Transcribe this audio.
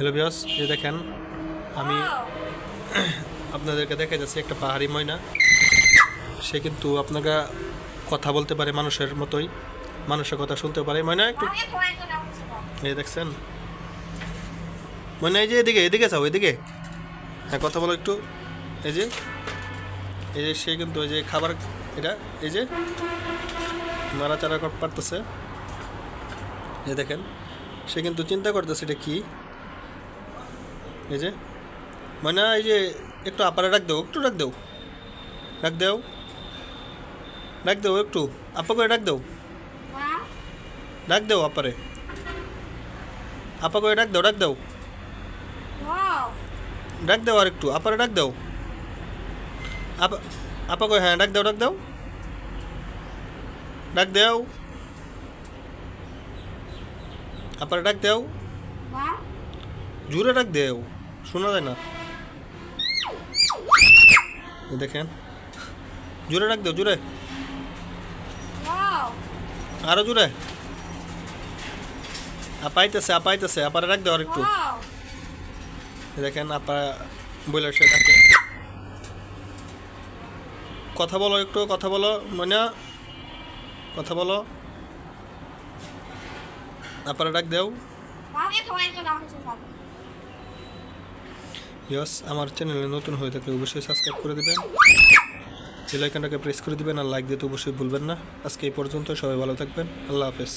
Hello বিয়স এই দেখেন আমি আপনাদেরকে দেখা যাচ্ছে একটা পাহাড়ি ময়না। সে কিন্তু আপনাকে কথা বলতে পারে মানুষের মতোই মানুষের কথা শুনতে পারে। ময়না একটু এই দেখছেন? ময়না এই যে এদিকে এদিকে যাও এদিকে। হ্যাঁ কথা বলো একটু। এই যে এই যে সে কিন্তু এই যে খাবার এটা এই যে নাড়াচাড়া পারতেছে। এই দেখেন সে কিন্তু চিন্তা করতেছে এটা কি? এই যে মানে এই যে একটু আপারে রাখ দেও, একটু রাখ দেও। রাখ দেও। রাখ দেও একটু আপা করে ডাক দেও। ডাক দেও আপারে আপা করে ডাক দেও ডাক দেও। ডাক দেও আর একটু আপারে ডাক দেও। আপা আপা করে হ্যাঁ ডাক দেও ডাক দেও। ডাক দেও। আপারে ডাক দেও। জুড়ে ডাক দেও। শোনা যায় না। দেখেন। জুড়ে ডাক দেও জুড়ে আরও জুড়ে আপাইতেছে আপাইতেছে আপারে ডাক দেও আর একটু দেখেন আপা বলে সে ডাকে কথা বলো একটু কথা বলো মনে কথা বলো। আপারে ডাক দেও। ইয়স আমার চ্যানেলে নতুন হয়ে থাকলে অবশ্যই সাবস্ক্রাইব করে দেবেন। বেল আইকনটাকে প্রেস করে দেবেন আর লাইক দিতে অবশ্যই ভুলবেন না। আজকে এই পর্যন্ত সবাই ভালো থাকবেন। আল্লাহ হাফেজ।